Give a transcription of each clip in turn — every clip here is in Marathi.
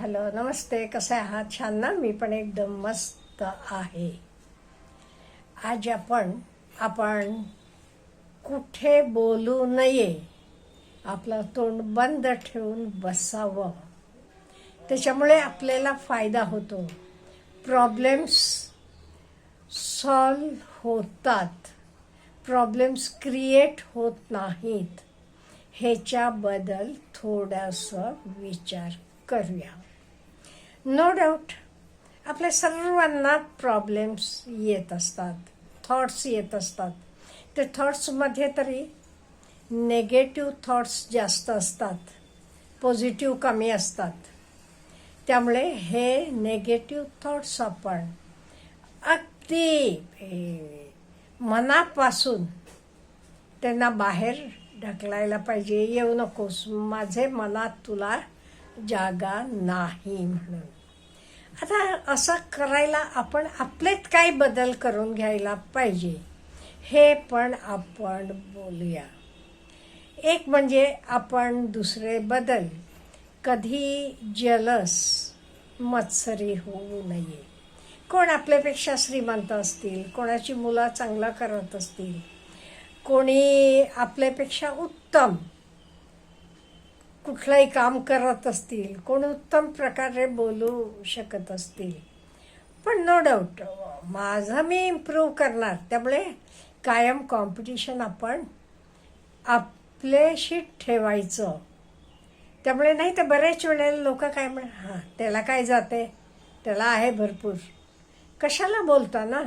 हॅलो नमस्ते कसे आहात? छान ना? मी पण एकदम मस्त आहे. आज आपण आपण कुठे बोलू नये आपलं तोंड बंद ठेवून बसावं. त्याच्यामुळे आपल्याला फायदा होतो. प्रॉब्लेम्स सॉल्व होतात. प्रॉब्लेम्स क्रिएट होत नाहीत. ह्याच्याबद्दल थोडासा विचार करूया. नो डाऊट आपल्या सर्वांना प्रॉब्लेम्स येत असतात. थॉट्स येत असतात. ते थॉट्समध्ये तरी नेगेटिव्ह थॉट्स जास्त असतात. पॉझिटिव्ह कमी असतात. त्यामुळे हे नेगेटिव्ह थॉट्स आपण अगदी मनापासून त्यांना बाहेर ढकलायला पाहिजे. येऊ नकोस. माझे मनात तुला जागा नाही म्हणून. आता असं करायला आपण आपलेत काय बदल करून घ्यायला पाहिजे हे पण आपण बोलूया. एक म्हणजे आपण दुसरे बदल. कधी जलस मत्सरी होऊ नये. कोण आपल्यापेक्षा श्रीमंत असतील कोणाची मुलं चांगलं करत असतील कोणी आपल्यापेक्षा उत्तम कुठलंही काम करत असतील कोण उत्तम प्रकारे बोलू शकत असतील. पण नो डाऊट माझं मी इम्प्रूव्ह करणार. त्यामुळे कायम कॉम्पिटिशन आपण आपल्याशी ठेवायचं. त्यामुळे नाही तर बऱ्याच वेळेला लोक काय म्हण हां त्याला काय जाते? त्याला आहे भरपूर. कशाला बोलता ना?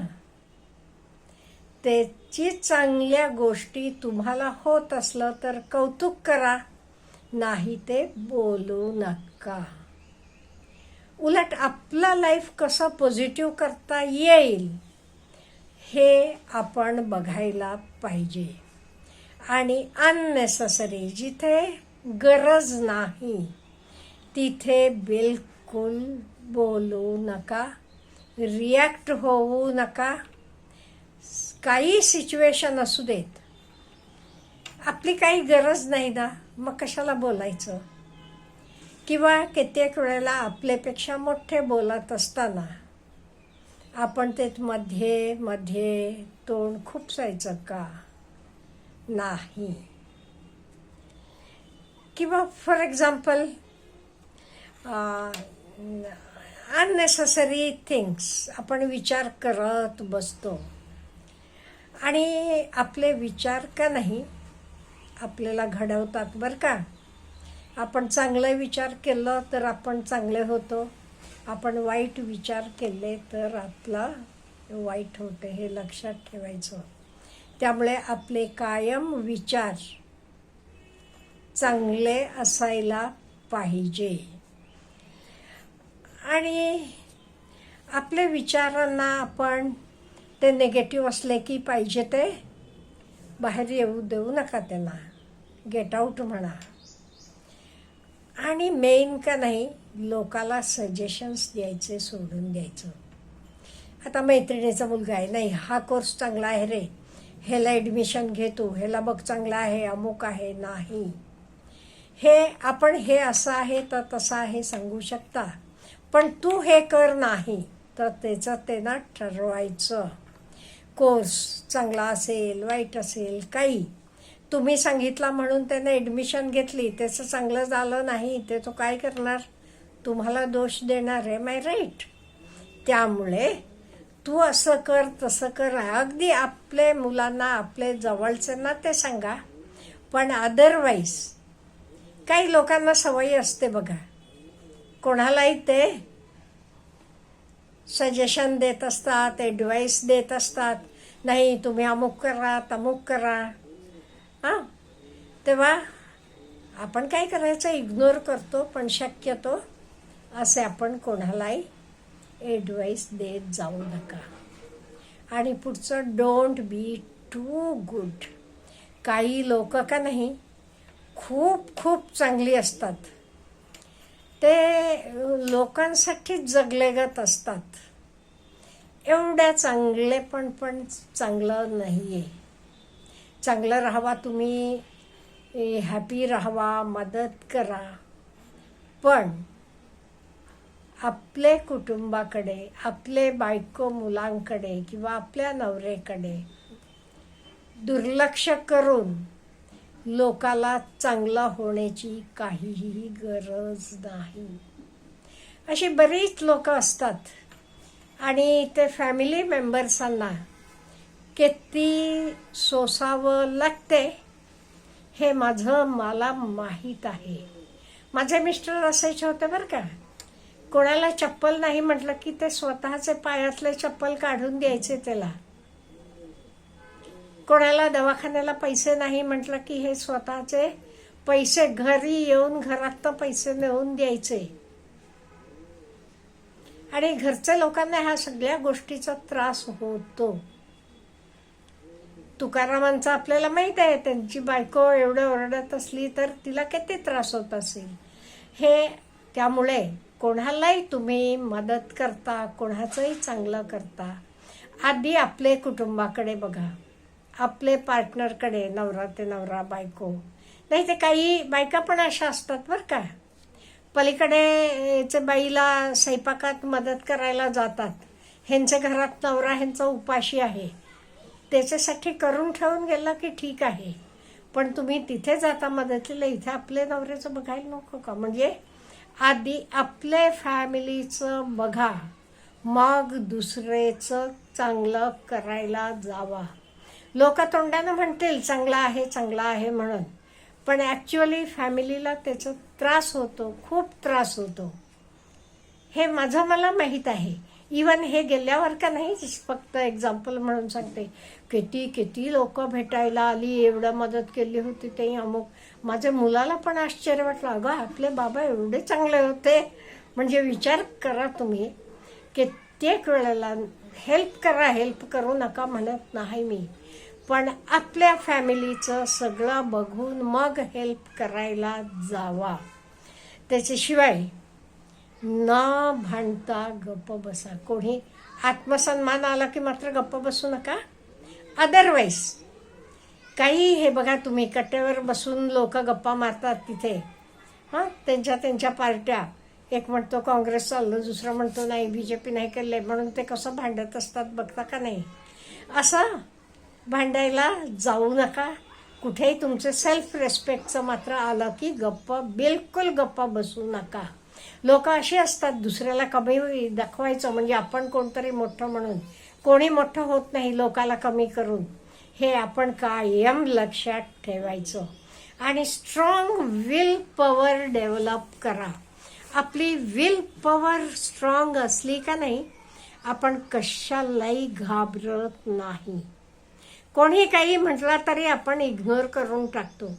त्याची चांगल्या गोष्टी तुम्हाला होत असलं तर कौतुक करा. नाही ते बोलू नका. उलट आपला लाईफ कसं पॉझिटिव्ह करता येईल हे आपण बघायला पाहिजे. आणि अननेसेसरी जिथे गरज नाही तिथे बिलकुल बोलू नका रिॲक्ट होऊ नका. काही सिच्युएशन असू देत आपली काही गरज नाही ना मग कशाला बोलायचं? किंवा कित्येक वेळेला आपल्यापेक्षा मोठे बोलत असताना आपण ते मध्ये मध्ये तोंड खुपसायचं का? नाही. किंवा फॉर एक्झाम्पल अननेसेसरी थिंग्स आपण विचार करत बसतो. आणि आपले विचार का नाही? आपल्याला घडवतात बरं का. आपण चांगले विचार केलं तर आपण चांगले होतो. आपण वाईट विचार केले तर आपला वाईट होते हे लक्षात ठेवायचं. त्यामुळे आपले कायम विचार चांगले असायला पाहिजे. आणि आपल्या विचारांना आपण ते निगेटिव्ह असले की पाहिजे ते. बाहेर येऊ देऊ नका त्यांना. गेट आऊट म्हणा. आणि मेन का नाही लोकाला सजेशन्स द्यायचे सोडून द्यायचं. आता मैत्रिणीचा मुलगा आहे नाही हा कोर्स चांगला आहे रे. ह्याला ॲडमिशन घेतो ह्याला बघ चांगला आहे अमुक आहे नाही. हे आपण हे असं आहे तर तसं आहे सांगू शकता. पण तू हे कर नाही तर त्याचं त्यांना ठरवायचं. कोर्स चांगला असेल वाईट असेल काही. तुम्ही सांगितला म्हणून त्यानं ॲडमिशन घेतली. त्याचं चांगलं झालं नाही. ते तो काय करणार? तुम्हाला दोष देणार आहे माय राईट त्यामुळे तू असं कर तसं कर. अगदी आपले मुलांना आपले जवळच्यांना ते सांगा. पण अदरवाईज काही लोकांना सवयी असते बघा. कोणालाही ते सजेशन देत असतात ॲडवाईस देत असतात. नाही तुम्ही अमुक करा तमुक करा. हां. तेव्हा आपण काय करायचं? इग्नोर करतो पण शक्यतो असे आपण कोणालाही ॲडवाईस देत जाऊ नका. आणि पुढचं डोंट बी टू गुड काही लोक का नाही खूप खूप चांगली असतात. ते लोकांसाठी जगलेगत असतात. एवढ्या चांगले पण पण चांगलं नाही आहे चांगलं राहावा तुम्ही हॅपी राहावा मदत करा. पण आपले कुटुंबाकडे आपले बायको मुलांकडे किंवा आपल्या नवरेकडे दुर्लक्ष करून लोकाला चांगलं होण्याची काहीही गरज नाही. अशी बरीच लोक असतात आणि ते फॅमिली मेंबर्सांना किती सोसावं लागते हे माझं मला माहीत आहे. माझे मिस्टर असायचे होते बरं का. कोणाला चप्पल नाही म्हटलं की ते स्वतःचे पायातले चप्पल काढून द्यायचे त्याला. कोणाला दवाखान्याला पैसे नाही म्हटलं की हे स्वतःचे पैसे घरी येऊन घरात पैसे नेऊन द्यायचे. आणि घरच्या लोकांना ह्या सगळ्या गोष्टीचा त्रास होतो. तुकारामांचा आपल्याला माहीत आहे त्यांची बायको एवढं ओरडत असली तर तिला किती त्रास होत असेल? हे त्यामुळे कोणालाही तुम्ही मदत करता कोणाचंही चांगलं करता आधी आपले कुटुंबाकडे बघा. आपले पार्टनरकडे नवरा ते नवरा बायको. नाही ते काही बायका पण अशा असतात बरं का. पलीकडेचे बाईला स्वयंपाकात मदत करायला जातात. ह्यांच्या घरात नवरा ह्यांचा उपाशी आहे. त्याच्यासाठी करून ठेवून गेला की ठीक आहे. पण तुम्ही तिथे जाता मदतीला इथे आपले नवऱ्याचं बघायला नको का? म्हणजे आधी आपले फॅमिलीचं बघा. मग दुसरेचं चांगलं करायला जावा. लोक तोंडानं म्हणतील चांगला आहे चांगला आहे म्हणून. पण ॲक्च्युअली फॅमिलीला त्याचा त्रास होतो खूप त्रास होतो. हे माझं मला माहीत आहे. इवन हे गेल्यावर का नाही फक्त एक्झाम्पल म्हणून सांगते. किती किती लोक भेटायला आली एवढं मदत केली होती ते अमुक. माझ्या मुलाला पण आश्चर्य वाटलं. अगं आपले बाबा एवढे चांगले होते. म्हणजे विचार करा तुम्ही. कित्येक वेळेला हेल्प करा हेल्प करू नका म्हणत नाही मी. पण आपल्या फॅमिलीचं सगळं बघून मग हेल्प करायला जावा. त्याच्याशिवाय न भांडता गप्प बसा. कोणी आत्मसन्मान आला की मात्र गप्प बसू नका. अदरवाईज काही हे बघा तुम्ही कट्ट्यावर बसून लोक गप्पा मारतात तिथे. हां त्यांच्या त्यांच्या पार्ट्या. एक म्हणतो काँग्रेस चाललं दुसरं म्हणतो नाही बी जे पी नाही केलं म्हणून ते कसं भांडत असतात बघता का नाही? असं भांडायला जाऊ नका. कुठेही तुमचं सेल्फ रेस्पेक्टचं मात्र आलं की गप्प बिलकुल गप्पा बसू नका. लोक अशी असतात दुसऱ्याला कमी दाखवायचं म्हणजे आपण कोणतरी मोठं म्हणून. कोणी मोठं होत नाही लोकाला कमी करून. हे आपण कायम लक्षात ठेवायचं. आणि स्ट्रॉंग विल पॉवर डेव्हलप करा. आपली विल पॉवर स्ट्रॉंग असली का नाही आपण कशालाही घाबरत नाही. कोणी काही म्हटलं तरी आपण इग्नोर करून टाकतो.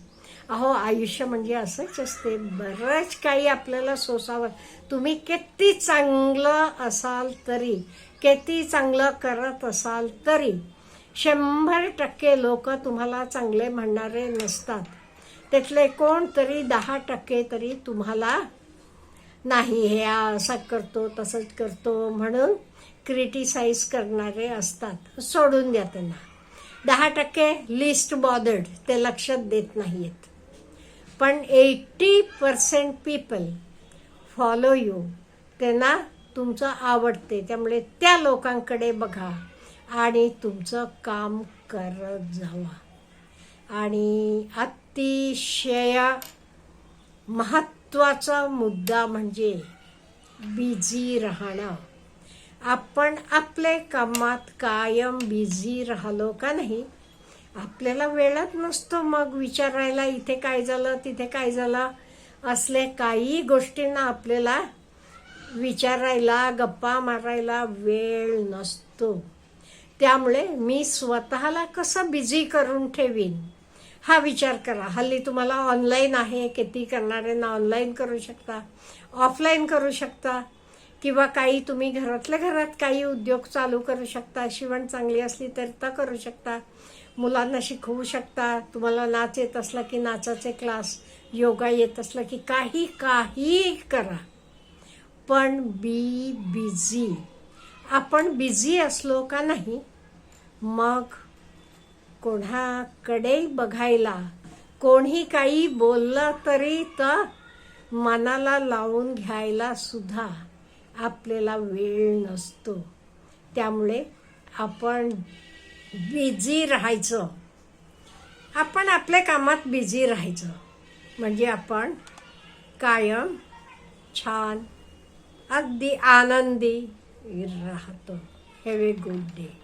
अहो आयुष्य म्हणजे असंच असते. बरंच काही आपल्याला सोसावं. तुम्ही किती चांगलं असाल तरी किती चांगलं करत असाल तरी शंभर टक्के लोक तुम्हाला चांगले म्हणणारे नसतात. त्यातले कोणतरी दहा टक्के तरी तुम्हाला नाही हे असं करतो तसंच करतो म्हणून क्रिटिसाइज करणारे असतात. सोडून द्या त्यांना. दहा टक्के लिस्ट बॉदर्ड ते लक्षात देत नाहीत पण eighty percent people follow you त्यांना तुमचं आवडते. त्यामुळे त्या लोकांकडे बघा आणि तुमचं काम करत जावा. आणि अतिशय महत्त्वाचा मुद्दा म्हणजे बिझी राहणं. आपण आपले कामात कायम बिझी राहिलो का नाही? आपल्याला वेळच नसतो मग विचारायला इथे काय झालं तिथे काय झालं? असले काही गोष्टींना आपल्याला विचारायला गप्पा मारायला वेळ नसतो. त्यामुळे मी स्वतःला कसं बिझी करून ठेवीन? हा विचार करा. हल्ली तुम्हाला ऑनलाईन आहे किती करणाऱ्यांना ऑनलाईन करू शकता ऑफलाईन करू शकता किंवा काही तुम्ही घरातल्या घरात काही उद्योग चालू करू शकता शिवण चांगली असली तर तर करू शकता. मुलांना शिकवू शकता. तुम्हाला नाच येत असला की नाचाचे क्लास योगा येत असला की काही काही करा. पण बी बिझी आपण बिझी असलो का नाही मग कोणाकडे बघायला? कोणी काही बोललं तरी तर मनाला लावून घ्यायला सुद्धा आपल्याला वेळ नसतो. त्यामुळे आपण बिझी राहायचं. आपण आपल्या कामात बिझी राहायचं. म्हणजे आपण कायम छान अगदी आनंदी राहतो. Have a good day